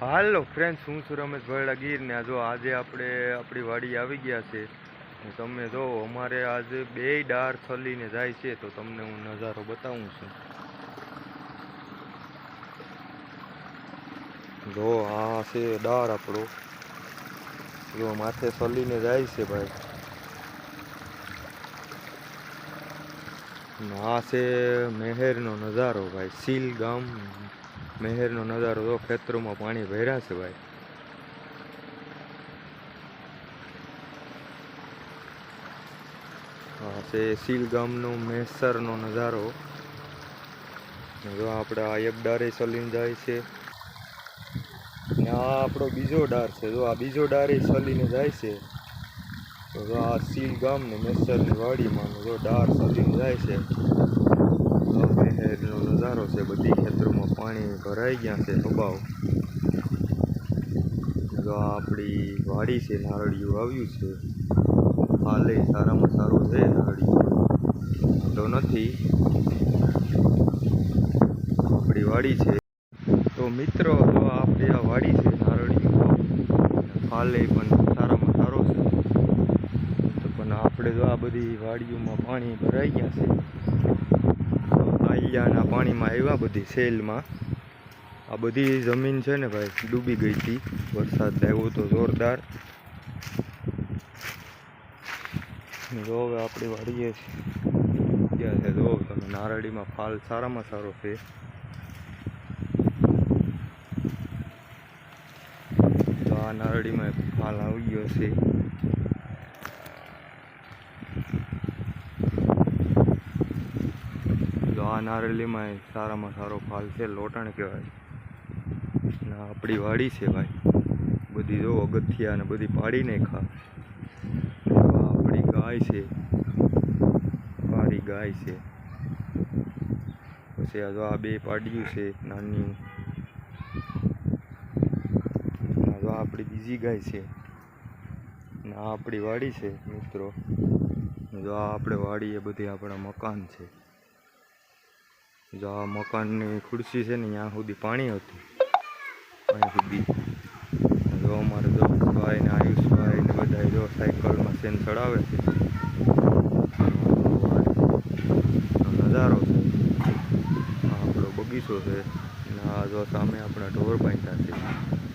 હાલો friends હું છું રમેશ ભરડા ગીર ને જો આજે આપણે આપણી વાડી આવી ગયા છે. ને તમે જો, અમારે આજે બે ડાર છલીને જાય છે, તો તમને હું નજારો બતાવું છું. જો, આ છે ડાર આપણો. જો, માથે છલીને જાય છે ભાઈ. આ છે મહેરનો નજારો ભાઈ સીલ ગામ મહેરનો નજારો તો ખેતરોમાં પાણી ભર્યા છે ભાઈ. આ છે સીલ ગામનો મહેસરનો નજારો. જો આપણે આ એક ડારે સલીન જાય છે. ને આ આપણો બીજો ડાર છે. જો આ બીજો ડારે સલીને જાય છે, તો જો આ સીલ ગામ ને મેસરની વાડીમાં જો ડાર સલીને જાય છે. તો નજારો છે બધી ખેતરોમાં પાણી ભરાઈ ગયા છે અભાવ જો આ આપણી વાડી છે, નારળિયું આવ્યું છે. હાલે સારામાં સારું છે નારળિયું. તો નથી. આપણી વાડી છે. તો મિત્રો તો આપણી આ વાડી છે નારળિયું, હાલે પણ સારામાં સારો છે. તો પણ આપણે જો આ બધી વાડીઓમાં પાણી ભરાઈ ગયા છે પાણીમાં આવ્યા બધી સેલમાં. આ બધી જમીન છે ને ભાઈ, ડૂબી ગઈ હતી. વરસાદ આવ્યો તો જોરદાર. જો હવે આપણી વાડીએ ગયા છે? જો તમે નારળીમાં ફાલ સારામાં સારો છે. તો આ નારળીમાં ફાલ આવી ગયો છે તો આ નારળીમાં સારામાં સારો ફાલ છે, લોટણ કહેવાય. ને આપણી વાડી છે ભાઈ. બધી જો અગથિયા ને બધી પાડીને ખા. આપણી ગાય છે. પારી ગાય છે. પછી આ જો આ બે પાડ્યું છે, નાની. જો આપણી બીજી ગાય છે. ને આપણી વાડી છે, મિત્રો. જો આ આપણે વાડી એ બધી આપણા મકાન છે. જો આ મકાનની ખુરશી છે ને, ત્યાં સુધી પાણી હતું. અહીં સુધી. જો અમારે જો ભાઈ ને આયુષભાઈ ને બધા જો સાયકલમાં સેન ચડાવે છે. નજારો છે. આપણો બગીચો છે. ને આ જો સામે આપણા ઢોર બાંધ્યા છે.